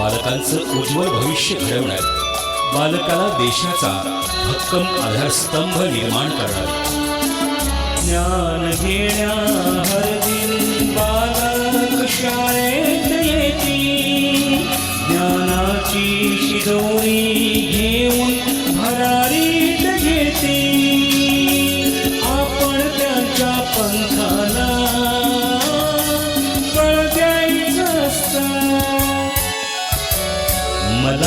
बालकांचं उज्ज्वल भविष्य घडवणार बालकाला देशाचा भक्कम आधारस्तंभ निर्माण करणार. ज्ञान घेण्या हर दिन बालक शाळेत येती. ज्ञानाची शिदोरी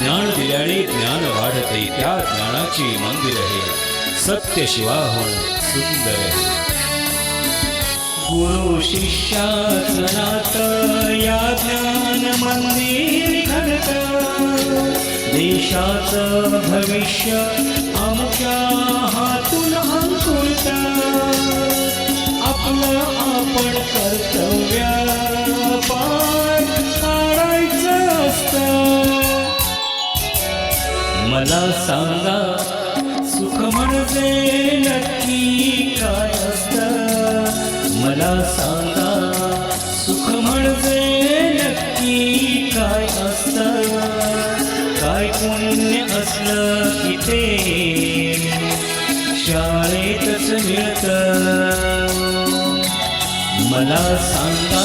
ज्ञान दिल्याने ज्ञान वाढते त्या ज्ञानाची मंदिर हे सत्य शिवाहून सुंदर गुरु शिष्याचं या ज्ञान मंदिर घडत. देशाचं भविष्य मला सांगा सुख म्हणजे नक्की काय असतं? मला सांगा सुख म्हणजे नक्की काय असतं? काय पुण्य असलं की ते शाळेतच मिळतं. मला सांगा